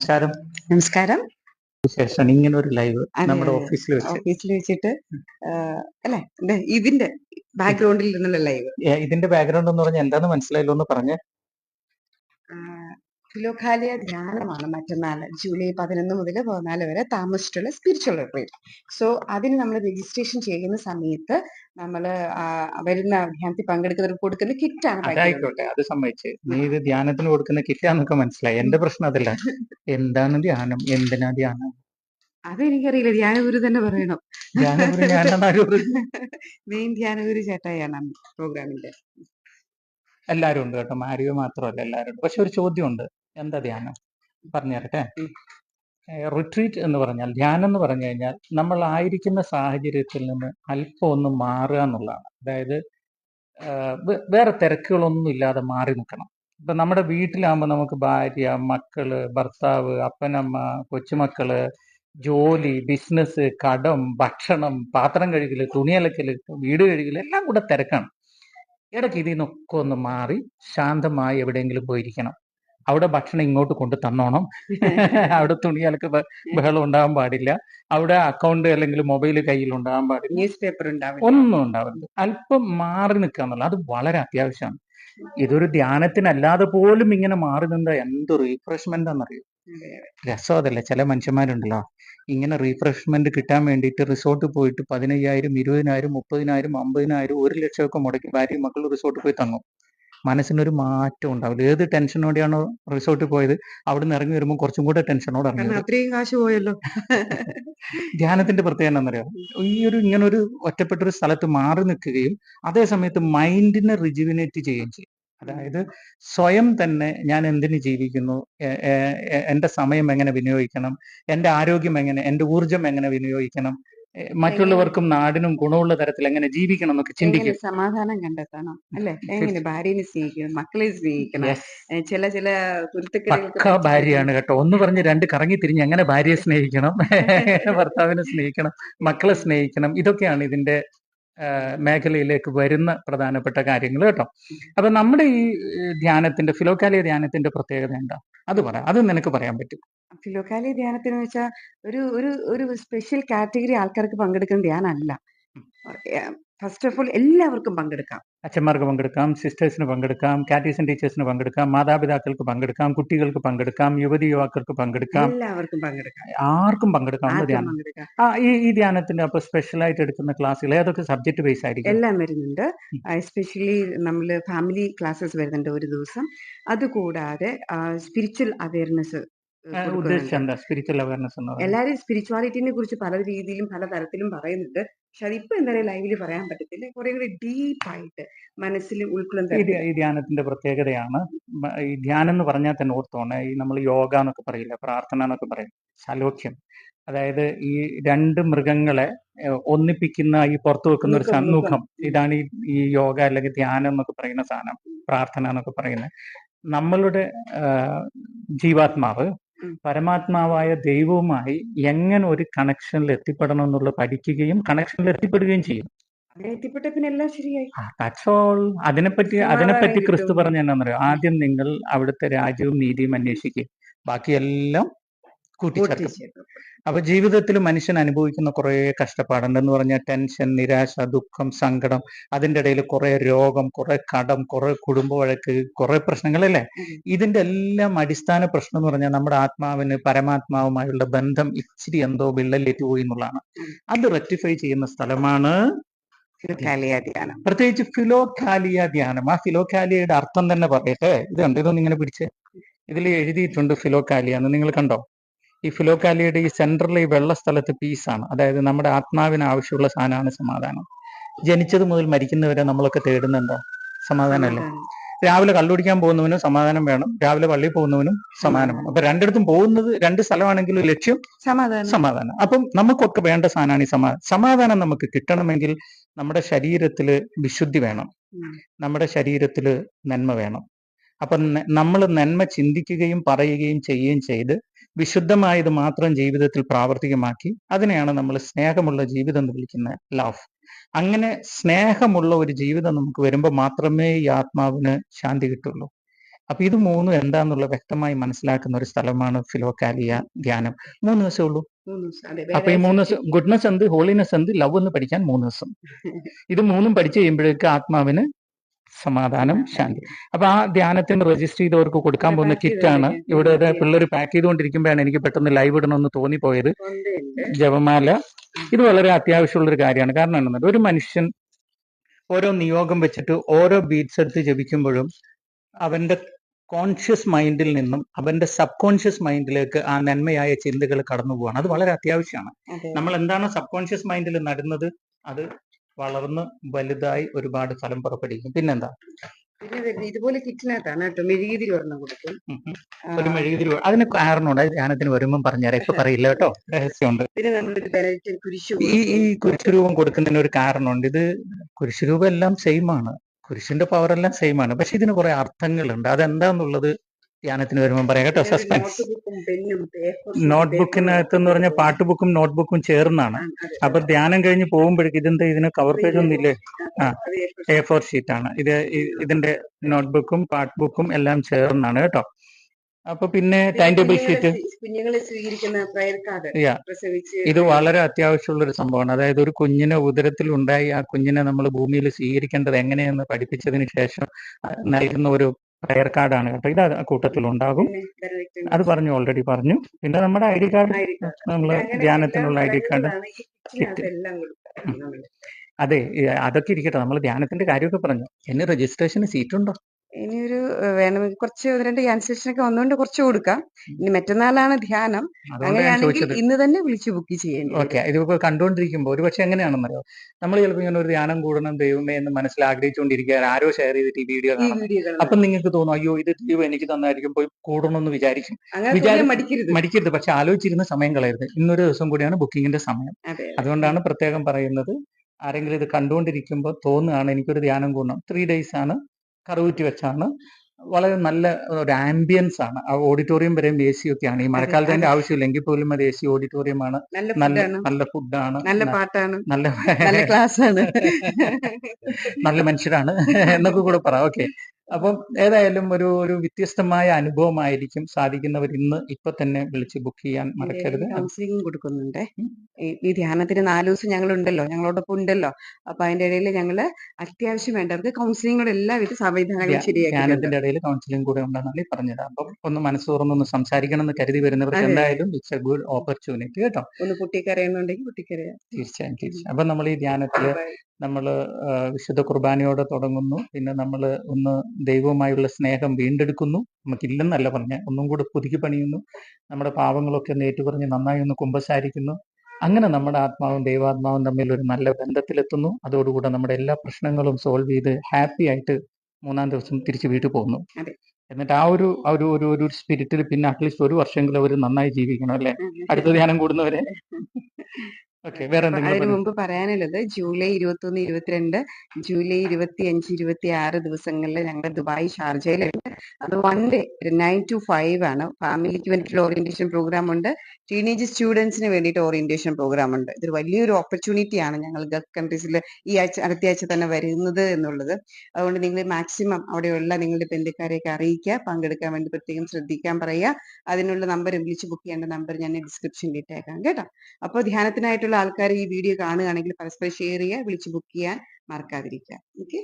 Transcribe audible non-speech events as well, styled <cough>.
നമസ്കാരം. നമസ്കാരം. ശേഷം ഇങ്ങനെ ഒരു ലൈവ് നമ്മുടെ ഓഫീസിൽ വെച്ച്. ഓഫീസിൽ വെച്ചിട്ട് അല്ലേ? അല്ലെ ഇതിന്റെ ബാക്ക്ഗ്രൗണ്ടിൽ നിന്നുള്ള ലൈവ്. ഇതിന്റെ ബാക്ക്ഗ്രൗണ്ട് എന്ന് പറഞ്ഞാൽ എന്താന്ന് മനസ്സിലായല്ലോ എന്ന് പറഞ്ഞ് ഫിലോഖാലിയ ധ്യാനമാണ് മറ്റന്നാൾ ജൂലൈ പതിനൊന്ന് മുതൽ പതിനാല് വരെ താമസിച്ചിട്ടുള്ള സ്പിരിച്വൽ റിട്രീറ്റ് സോ അതിന് നമ്മൾ രജിസ്ട്രേഷൻ ചെയ്യുന്ന സമയത്ത് നമ്മൾ വരുന്ന ധ്യാനത്തിൽ പങ്കെടുക്കുന്നവർക്ക് കൊടുക്കുന്ന കിറ്റാണ് അതായിക്കോട്ടെ അത് സമ്മതിച്ച്. നീ ഇത് ധ്യാനത്തിന് കൊടുക്കുന്ന കിറ്റാന്നൊക്കെ മനസ്സിലായി. എന്റെ പ്രശ്നം അതല്ല. എന്താണ് ധ്യാനം? എന്തിനാ ധ്യാനം? അതെനിക്കറിയില്ല. ധ്യാനഗുരു തന്നെ പറയണം. മെയിൻ ധ്യാനഗുരു ചേട്ടായാണ് പ്രോഗ്രാമിന്റെ എല്ലാരും ഉണ്ട് കേട്ടോ. മാരിയോ മാത്രമല്ല എല്ലാരും ഉണ്ട്. പക്ഷെ ഒരു ചോദ്യമുണ്ട്. എന്താ ധ്യാനം? പറഞ്ഞു തരട്ടെ റിട്രീറ്റ് എന്ന് പറഞ്ഞാൽ ധ്യാനം എന്ന് പറഞ്ഞു കഴിഞ്ഞാൽ നമ്മൾ ആയിരിക്കുന്ന സാഹചര്യത്തിൽ നിന്ന് അല്പം ഒന്ന് മാറുക എന്നുള്ളതാണ്. അതായത് വേറെ തിരക്കുകളൊന്നും ഇല്ലാതെ മാറി നിൽക്കണം. ഇപ്പൊ നമ്മുടെ വീട്ടിലാകുമ്പോൾ നമുക്ക് ഭാര്യ മക്കൾ ഭർത്താവ് അപ്പനമ്മ കൊച്ചുമക്കൾ ജോലി ബിസിനസ് കടം ഭക്ഷണം പാത്രം കഴുകൽ തുണി അലക്കൽ വീട് കഴുകൽ എല്ലാം കൂടെ തിരക്കാണ്. ഇടയ്ക്ക് ഇതിൽ നിന്നൊക്കെ ഒന്ന് മാറി ശാന്തമായി എവിടെയെങ്കിലും പോയിരിക്കണം. അവിടെ ഭക്ഷണം ഇങ്ങോട്ട് കൊണ്ട് തന്നോണം. <laughs> അവിടെ തുണി അലക്ക് ബഹളം ഉണ്ടാകാൻ പാടില്ല. അവിടെ അക്കൗണ്ട് അല്ലെങ്കിൽ മൊബൈൽ കയ്യിൽ ഉണ്ടാകാൻ പാടില്ല. ന്യൂസ് പേപ്പർ ഉണ്ടാവില്ല. ഒന്നും ഉണ്ടാവില്ല അല്പം മാറി നിൽക്കുക എന്നുള്ളത് അത് വളരെ അത്യാവശ്യമാണ്. ഇതൊരു ധ്യാനത്തിനല്ലാതെ പോലും ഇങ്ങനെ മാറി നിന്ന എന്ത് റീഫ്രഷ്മെന്റ് എന്നറിയോ. രസം അതല്ലേ? ചില മനുഷ്യന്മാരുണ്ടല്ലോ. ഇങ്ങനെ റീഫ്രഷ്മെന്റ് കിട്ടാൻ വേണ്ടിയിട്ട് റിസോർട്ടിൽ പോയിട്ട് പതിനയ്യായിരം ഇരുപതിനായിരം മുപ്പതിനായിരം അമ്പതിനായിരം ഒരു ലക്ഷമൊക്കെ മുടക്കി ഭാര്യയും മക്കളും റിസോർട്ടിൽ പോയി തങ്ങും. മനസ്സിനൊരു മാറ്റം ഉണ്ടാവില്ല. ഏത് ടെൻഷനോടെയാണോ റിസോർട്ടിൽ പോയത് അവിടെ നിന്ന് ഇറങ്ങി വരുമ്പോൾ കുറച്ചും കൂടെ ടെൻഷനോടെ ഇറങ്ങി. അത്രയും കാശ് പോയല്ലോ. ധ്യാനത്തിന്റെ പ്രത്യേകത എന്നറിയാം ഈ ഒരു ഇങ്ങനെ ഒരു ഒറ്റപ്പെട്ട ഒരു സ്ഥലത്ത് മാറി നിൽക്കുകയും അതേ സമയത്ത് മൈൻഡിനെ റിജുവിനേറ്റ് ചെയ്യുകയും ചെയ്യും. അതായത് സ്വയം തന്നെ ഞാൻ എന്തിനു ജീവിക്കുന്നു? എന്റെ സമയം എങ്ങനെ വിനിയോഗിക്കണം? എന്റെ ആരോഗ്യം എങ്ങനെ? എന്റെ ഊർജം എങ്ങനെ വിനിയോഗിക്കണം? മറ്റുള്ളവർക്കും നാടിനും ഗുണമുള്ള തരത്തിൽ എങ്ങനെ ജീവിക്കണം എന്നൊക്കെ ചിന്തിക്കും. സമാധാനം കണ്ടെത്തണം അല്ലെ? <laughs> എങ്ങനെ ഭാര്യനെ സ്നേഹിക്കണം മക്കളെ സ്നേഹിക്കണം ചില ചില പക്ക ഭാര്യയാണ് കേട്ടോ. ഒന്ന് പറഞ്ഞ് രണ്ട് കറങ്ങി തിരിഞ്ഞ് എങ്ങനെ ഭാര്യയെ സ്നേഹിക്കണം? <laughs> ഭർത്താവിനെ സ്നേഹിക്കണം മക്കളെ സ്നേഹിക്കണം. ഇതൊക്കെയാണ് ഇതിന്റെ മേഖലയിലേക്ക് വരുന്ന പ്രധാനപ്പെട്ട കാര്യങ്ങൾ കേട്ടോ. അപ്പൊ നമ്മുടെ ഈ ധ്യാനത്തിന്റെ ഫിലോക്കാലിയ ധ്യാനത്തിന്റെ പ്രത്യേകത എന്താ? അത് പറ അത് നിനക്ക് പറയാൻ പറ്റും. ഫിലോക്കാലി ധ്യാനത്തിന് വെച്ചാൽ ഒരു ഒരു ഒരു സ്പെഷ്യൽ കാറ്റഗറി ആൾക്കാർക്ക് പങ്കെടുക്കുന്ന ധ്യാനമല്ല. ഫസ്റ്റ് ഓഫ് ഓൾ എല്ലാവർക്കും പങ്കെടുക്കാം. അച്ഛന്മാർക്ക് പങ്കെടുക്കാം സിസ്റ്റേഴ്സിന് പങ്കെടുക്കാം കാറ്റീസൺ ടീച്ചേഴ്സിന് പങ്കെടുക്കാം മാതാപിതാക്കൾക്ക് പങ്കെടുക്കാം കുട്ടികൾക്ക് പങ്കെടുക്കാം യുവതി യുവാക്കൾക്ക് പങ്കെടുക്കാം. എല്ലാവർക്കും പങ്കെടുക്കാം. ആർക്കും പങ്കെടുക്കാം ധ്യാനം. ആ ഈ ഈ ധ്യാനത്തിന്റെ അപ്പൊ സ്പെഷ്യൽ ആയിട്ട് എടുക്കുന്ന ക്ലാസ്സുകൾ ഏതൊക്കെ സബ്ജക്ട് ബേസ് ആയിരിക്കും? എല്ലാം വരുന്നുണ്ട്. എസ്പെഷ്യലി നമ്മൾ ഫാമിലി ക്ലാസ്സസ് വരുന്നുണ്ട് ഒരു ദിവസം. അതുകൂടാതെ സ്പിരിച്വൽ അവയർനെസ് ഉദ്ദേശിച്ച സ്പിരിച്വൽ അവയർനെസ് എല്ലാവരും സ്പിരിച്വാലിറ്റിനെ കുറിച്ച് പല രീതിയിലും പല തരത്തിലും പറയുന്നുണ്ട്. പക്ഷെ അതിപ്പോ എന്തായാലും ലൈവിൽ പറയാൻ പറ്റത്തില്ല. കുറെ കൂടി ഡീപ്പായിട്ട് മനസ്സിൽ ഉൾക്കൊള്ളുന്ന ഈ ധ്യാനത്തിന്റെ പ്രത്യേകതയാണ്. ഈ ധ്യാനം എന്ന് പറഞ്ഞാൽ തന്നെ ഓർത്തോണേ ഈ നമ്മൾ യോഗ എന്നൊക്കെ പറയില്ല പ്രാർത്ഥന എന്നൊക്കെ പറയും ശലോക്യം. അതായത് ഈ രണ്ട് മൃഗങ്ങളെ ഒന്നിപ്പിക്കുന്ന ഈ പുറത്തു വെക്കുന്ന ഒരു മുഖം, മുഖം. സമൂഹം ഇതാണ് ഈ ഈ യോഗ അല്ലെങ്കിൽ ധ്യാനം എന്നൊക്കെ പറയുന്ന സാധനം പ്രാർത്ഥന എന്നൊക്കെ പറയുന്നത്. നമ്മളുടെ ജീവാത്മാവ്. പരമാത്മാവായ ദൈവവുമായി എങ്ങനെ ഒരു കണക്ഷനിൽ എത്തിപ്പെടണം എന്നുള്ള പഠിക്കുകയും കണക്ഷനിൽ എത്തിപ്പെടുകയും ചെയ്യും. അങ്ങനെ എത്തിപ്പെട്ട പിന്നെ എല്ലാം ശരിയായി. ദാറ്റ്സ് ഓൾ അതിനെപ്പറ്റി അതിനെപ്പറ്റി ക്രിസ്തു പറഞ്ഞു എന്നാന്നറിയോ ആദ്യം നിങ്ങൾ അവിടുത്തെ രാജ്യവും നീതിയും അന്വേഷിക്കുക ബാക്കിയെല്ലാം കൂട്ടിച്ചേർക്കും. അപ്പൊ ജീവിതത്തിൽ മനുഷ്യൻ അനുഭവിക്കുന്ന കുറെ കഷ്ടപ്പാടുണ്ടെന്ന് പറഞ്ഞാൽ ടെൻഷൻ നിരാശ ദുഃഖം സങ്കടം അതിന്റെ ഇടയിൽ കുറെ രോഗം കുറെ കടം കുറെ കുടുംബ വഴക്ക് കുറെ പ്രശ്നങ്ങളല്ലേ? അല്ലേ ഇതിന്റെ എല്ലാം അടിസ്ഥാന പ്രശ്നം എന്ന് പറഞ്ഞാൽ നമ്മുടെ ആത്മാവിന് പരമാത്മാവുമായുള്ള ബന്ധം ഇച്ചിരി എന്തോ വിള്ളലേറ്റ് പോയി എന്നുള്ളതാണ്. അത് റെക്ടിഫൈ ചെയ്യുന്ന സ്ഥലമാണ് ധ്യാനം. പ്രത്യേകിച്ച് ഫിലോഖാലിയ ധ്യാനം. ആ ഫിലോഖാലിയയുടെ അർത്ഥം തന്നെ പറയട്ടെ. ഇത് കണ്ടോ? ഇതൊന്നും ഇങ്ങനെ പിടിച്ച്. ഇതിൽ എഴുതിയിട്ടുണ്ട് ഫിലോഖാലിയ എന്ന്. നിങ്ങൾ കണ്ടോ? ഈ ഫിലോക്കാലിയുടെ ഈ സെൻട്രൽ ഈ വെള്ള സ്ഥലത്ത് പീസാണ് അതായത് നമ്മുടെ ആത്മാവിന് ആവശ്യമുള്ള സാധനമാണ് സമാധാനം. ജനിച്ചത് മുതൽ മരിക്കുന്നവരെ നമ്മളൊക്കെ തേടുന്ന എന്താ സമാധാനമല്ലേ രാവിലെ കള്ളുടിക്കാൻ പോകുന്നവനും സമാധാനം വേണം. രാവിലെ പള്ളിയിൽ പോകുന്നവനും സമാധാനം വേണം. അപ്പൊ രണ്ടിടത്തും പോകുന്നത് രണ്ട് സ്ഥലമാണെങ്കിലും ലക്ഷ്യം സമാധാനം. സമാധാനം. അപ്പം നമുക്കൊക്കെ വേണ്ട സാധനമാണ് ഈ സമാധാനം സമാധാനം നമുക്ക് കിട്ടണമെങ്കിൽ നമ്മുടെ ശരീരത്തിൽ വിശുദ്ധി വേണം. നമ്മുടെ ശരീരത്തിൽ നന്മ വേണം. അപ്പൊ നമ്മൾ നന്മ ചിന്തിക്കുകയും പറയുകയും ചെയ്യുകയും ചെയ്ത് വിശുദ്ധമായത് മാത്രം ജീവിതത്തിൽ പ്രാവർത്തികമാക്കി അതിനെയാണ് നമ്മൾ സ്നേഹമുള്ള ജീവിതം എന്ന് വിളിക്കുന്ന ലവ് അങ്ങനെ സ്നേഹമുള്ള ഒരു ജീവിതം നമുക്ക് വരുമ്പോൾ മാത്രമേ ഈ ആത്മാവിന് ശാന്തി കിട്ടുള്ളൂ. അപ്പൊ ഇത് മൂന്നും എന്താന്നുള്ള വ്യക്തമായി മനസ്സിലാക്കുന്ന ഒരു സ്ഥലമാണ് ഫിലോക്കാലിയ ധ്യാനം. മൂന്ന് ദിവസമേ ഉള്ളൂ. അപ്പൊ ഈ മൂന്ന് ദിവസം ഗുഡ്നസ് എന്ത് ഹോളിനെസ് എന്ത് ലവ് എന്ന് പഠിക്കാൻ മൂന്ന് ദിവസം. ഇത് മൂന്നും പഠിച്ചു കഴിയുമ്പോഴേക്ക് ആത്മാവിന് സമാധാനം ശാന്തി. അപ്പൊ ആ ധ്യാനത്തിന് രജിസ്റ്റർ ചെയ്തവർക്ക് കൊടുക്കാൻ പോകുന്ന കിറ്റ് ആണ്. കിറ്റാണ് ഇവിടെ പിള്ളേർ പാക്ക് ചെയ്തുകൊണ്ടിരിക്കുമ്പോഴാണ് എനിക്ക് പെട്ടെന്ന് ലൈവ് ഇടണമെന്ന് തോന്നിപ്പോയത്. ജപമാല. ഇത് വളരെ അത്യാവശ്യമുള്ള ഒരു കാര്യമാണ്. കാരണം എന്താണെന്ന് ഒരു മനുഷ്യൻ ഓരോ നിയോഗം വെച്ചിട്ട് ഓരോ ബീറ്റ്സ് എടുത്ത് ജപിക്കുമ്പോഴും അവന്റെ കോൺഷ്യസ് മൈൻഡിൽ നിന്നും അവന്റെ സബ് കോൺഷ്യസ് മൈൻഡിലേക്ക് ആ നന്മയായ ചിന്തകൾ കടന്നു പോവാണ് അത് വളരെ അത്യാവശ്യമാണ്. അതെ. നമ്മൾ എന്താണ് സബ് കോൺഷ്യസ് മൈൻഡിൽ നടുന്നത്? അത് വളർന്ന് വലുതായി ഒരുപാട് ഫലം പുറപ്പെടുവിക്കും. പിന്നെന്താ? പിന്നെ ഇതുപോലെ കിറ്റിനകത്താണ് കേട്ടോ മെഴുകുതിരി ഒരെണ്ണം കൊടുക്കും. ഒരു മെഴുകുതിരി അതിന് കാരണമുണ്ട്. ധ്യാനത്തിന് വരുമ്പം പറഞ്ഞുതരാം. ഇപ്പൊ പറയില്ല കേട്ടോ. രഹസ്യമുണ്ട്. പിന്നെ നമ്മളൊരു ബെനഡിക്റ്റൻ കുരിശു ഈ ഈ. കുരിശുരൂപം കൊടുക്കുന്നതിന് ഒരു കാരണമുണ്ട്. ഇത് കുരിശുരൂപം എല്ലാം സെയിം ആണ്. കുരിശിന്റെ പവർ എല്ലാം സെയിം ആണ്. പക്ഷെ ഇതിന് കുറെ അർത്ഥങ്ങളുണ്ട്. അതെന്താന്നുള്ളത് ധ്യാനത്തിന് വരുമ്പോൾ പറയാം കേട്ടോ സസ്പെൻസ് നോട്ട് ബുക്കിനകത്ത് എന്ന് പറഞ്ഞാൽ പാട്ട് ബുക്കും നോട്ട് ബുക്കും ചേർന്നാണ് അപ്പൊ ധ്യാനം കഴിഞ്ഞ് പോകുമ്പോഴേക്ക് ഇതെന്താ ഇതിന് കവർ പേജ് ഒന്നും ഇല്ലേ? ആ. എ ഫോർ ഷീറ്റ് ആണ്. ഇത് ഇതിന്റെ നോട്ട് ബുക്കും പാട്ട് ബുക്കും എല്ലാം ചേർന്നാണ് കേട്ടോ. അപ്പൊ പിന്നെ ടൈം ടേബിൾ ഷീറ്റ് കുഞ്ഞുങ്ങളെ സ്വീകരിക്കുന്ന പ്രയർ കാർഡ് ഇത് വളരെ അത്യാവശ്യമുള്ള ഒരു സംഭവമാണ്. അതായത് ഒരു കുഞ്ഞിനെ ഉദരത്തിൽ ഉണ്ടായി ആ കുഞ്ഞിനെ നമ്മൾ ഭൂമിയിൽ സ്വീകരിക്കേണ്ടത് എങ്ങനെയെന്ന് പഠിപ്പിച്ചതിന് ശേഷം നൽകുന്ന ഒരു പ്രയർ കാർഡാണ് കേട്ടോ. ഇത് കൂട്ടത്തിൽ ഉണ്ടാകും അത് പറഞ്ഞു ഓൾറെഡി പറഞ്ഞു. പിന്നെ നമ്മുടെ ഐ ഡി കാർഡ്. നമ്മൾ. നമ്മൾ ധ്യാനത്തിനുള്ള ഐ ഡി കാർഡ്. അതെ അതൊക്കെ ഇരിക്കട്ടെ. നമ്മൾ ധ്യാനത്തിന്റെ കാര്യമൊക്കെ പറഞ്ഞു. എന്നെ രജിസ്ട്രേഷന് സീറ്റ് ഉണ്ടോ? ഇനിയൊരു ഒരു വേണമെങ്കിൽ കുറച്ച് ഒന്ന് രണ്ട് ക്യാൻസലേഷൻ ഒക്കെ വന്നുകൊണ്ട് കുറച്ച് കൊടുക്കാം. ഇനി മറ്റന്നാളാണ് ധ്യാനം. അങ്ങനെയാണെങ്കിൽ ഇന്ന് തന്നെ വിളിച്ച് ബുക്ക് ചെയ്യേണ്ടി. ഓക്കെ. ഇതിപ്പോ കണ്ടുകൊണ്ടിരിക്കുമ്പോൾ ഒരു പക്ഷെ എങ്ങനെയാണെന്നറിയോ? നമ്മൾ ചിലപ്പോൾ ഇങ്ങനെ ഒരു ധ്യാനം കൂടണം ദൈവമേ എന്ന് മനസ്സിൽ ആഗ്രഹിച്ചുകൊണ്ടിരിക്കുക ആരോ ഷെയർ ചെയ്തിട്ട് ഈ വീഡിയോ അപ്പൊ നിങ്ങൾക്ക് തോന്നും അയ്യോ ഇത് ദൈവം എനിക്ക് തന്നായിരിക്കും പോയി കൂടണമെന്ന് വിചാരിക്കും. മടിക്കരുത്. പക്ഷെ ആലോചിച്ചിരുന്ന സമയം കളയരുത്. ഇന്നൊരു ദിവസം കൂടിയാണ് ബുക്കിങ്ങിന്റെ സമയം. അതുകൊണ്ടാണ് പ്രത്യേകം പറയുന്നത്. ആരെങ്കിലും ഇത് കണ്ടുകൊണ്ടിരിക്കുമ്പോൾ തോന്നുകയാണ് എനിക്കൊരു ധ്യാനം കൂടണം. ത്രീ ഡേയ്സ് ആണ് കറുകുറ്റി വെച്ചാണ്. വളരെ നല്ല ഒരു ആംബിയൻസ് ആണ്. ആ ഓഡിറ്റോറിയം വരെയും എ സി ഒക്കെയാണ് ഈ മഴക്കാലത്ത് അതിന്റെ ആവശ്യമില്ല എങ്കിൽ പോലും അത് എ സി ഓഡിറ്റോറിയം ആണ്. നല്ല നല്ല ഫുഡാണ് നല്ല പാട്ടാണ്. നല്ല ക്ലാസ് <laughs> ആണ്. നല്ല മനുഷ്യരാണ്. എന്നൊക്കെ കൂടെ പറ. ഓക്കെ. അപ്പം ഏതായാലും ഒരു ഒരു വ്യത്യസ്തമായ അനുഭവമായിരിക്കും സാധിക്കുന്നവർ ഇന്ന് ഇപ്പൊ തന്നെ വിളിച്ച് ബുക്ക് ചെയ്യാൻ മറക്കരുത്. കൗൺസിലിംഗും കൊടുക്കുന്നുണ്ട്. ഈ- ധ്യാനത്തിന് നാല് ദിവസം ഞങ്ങൾ ഉണ്ടല്ലോ ഞങ്ങളോടൊപ്പം ഉണ്ടല്ലോ. അപ്പൊ അതിന്റെ ഇടയിൽ ഞങ്ങൾ അത്യാവശ്യം വേണ്ടവർക്ക് കൗൺസിലിംഗോടെ എല്ലാവിധ സംവിധാനങ്ങളും ശരിയാക്കിയിട്ടുണ്ട്. ധ്യാനത്തിന്റെ ഇടയിൽ കൗൺസിലിംഗ് കൂടെ ഉണ്ടെന്നാണ് പറഞ്ഞത്. അപ്പം ഒന്ന് മനസ്സ് തുറന്നൊന്ന് സംസാരിക്കണം എന്ന് കരുതി വരുന്നവർക്ക് എന്തായാലും ഇറ്റ്സ് എ ഗുഡ് ഓപ്പർച്യൂണിറ്റി കേട്ടോ. ഒന്ന് പൊട്ടിക്കരയുന്നുണ്ടെങ്കിൽ പൊട്ടിക്കരയാം. തീർച്ചയായും തീർച്ചയായും. അപ്പൊ നമ്മൾ ഈ ധ്യാനത്തിൽ നമ്മൾ വിശുദ്ധ കുർബാനയോടെ തുടങ്ങുന്നു. പിന്നെ നമ്മൾ ഒന്ന് ദൈവവുമായുള്ള സ്നേഹം വീണ്ടെടുക്കുന്നു. നമുക്കില്ലെന്നല്ല പറഞ്ഞ. ഒന്നും കൂടെ പുതുക്കി പണിയുന്നു. നമ്മുടെ പാവങ്ങളൊക്കെ ഒന്ന് ഏറ്റുപറഞ്ഞ് നന്നായി ഒന്ന് കുമ്പസാരിക്കുന്നു. അങ്ങനെ നമ്മുടെ ആത്മാവും ദൈവാത്മാവും തമ്മിൽ ഒരു നല്ല ബന്ധത്തിലെത്തുന്നു. അതോടുകൂടെ നമ്മുടെ എല്ലാ പ്രശ്നങ്ങളും സോൾവ് ചെയ്ത് ഹാപ്പി ആയിട്ട് മൂന്നാം ദിവസം തിരിച്ച് വീട്ടിൽ പോകുന്നു. എന്നിട്ട് ആ ഒരു ഒരു ഒരു ഒരു സ്പിരിറ്റിൽ പിന്നെ അറ്റ്ലീസ്റ്റ് ഒരു വർഷമെങ്കിലും അവർ നന്നായി ജീവിക്കണം അല്ലെ? അടുത്ത ധ്യാനം കൂടുന്നവരെ. അതിനു? മുമ്പ് പറയാനുള്ളത് ജൂലൈ ഇരുപത്തി ഒന്ന് ഇരുപത്തിരണ്ട് ജൂലൈ ഇരുപത്തി അഞ്ച് ഇരുപത്തി ആറ് ദിവസങ്ങളിൽ ഞങ്ങൾ ദുബായ് ഷാർജയിലുണ്ട് അത് one day nine two five ആണ്. ഫാമിലിക്ക് വേണ്ടിയിട്ടുള്ള ഓറിയന്റേഷൻ പ്രോഗ്രാം ഉണ്ട്. ടീനേജ് സ്റ്റുഡൻസിന് വേണ്ടിയിട്ട് ഓറിയന്റേഷൻ പ്രോഗ്രാം ഉണ്ട്. ഇതൊരു വലിയൊരു ഓപ്പർച്യൂണിറ്റി ആണ് ഞങ്ങൾ ഗൾഫ് കൺട്രീസിൽ ഈ ആഴ്ച അടുത്ത ആഴ്ച തന്നെ വരുന്നത് എന്നുള്ളത്. അതുകൊണ്ട് നിങ്ങൾ മാക്സിമം അവിടെയുള്ള നിങ്ങളുടെ ബന്ധുക്കാരെയൊക്കെ അറിയിക്കുക പങ്കെടുക്കാൻ വേണ്ടി പ്രത്യേകം ശ്രദ്ധിക്കാൻ പറയുക. അതിനുള്ള നമ്പർ വിളിച്ച് ബുക്ക് ചെയ്യേണ്ട നമ്പർ ഞാൻ ഡിസ്ക്രിപ്ഷനിൽ ഇട്ടേക്കാം. കേട്ടോ? അപ്പോൾ ധ്യാനത്തിനായിട്ടുള്ള ആൾക്കാർ ഈ വീഡിയോ കാണുകയാണെങ്കിൽ പരസ്പരം ഷെയർ ചെയ്യുക വിളിച്ച് ബുക്ക് ചെയ്യാൻ മറക്കാതിരിക്കുക. ഓക്കെ.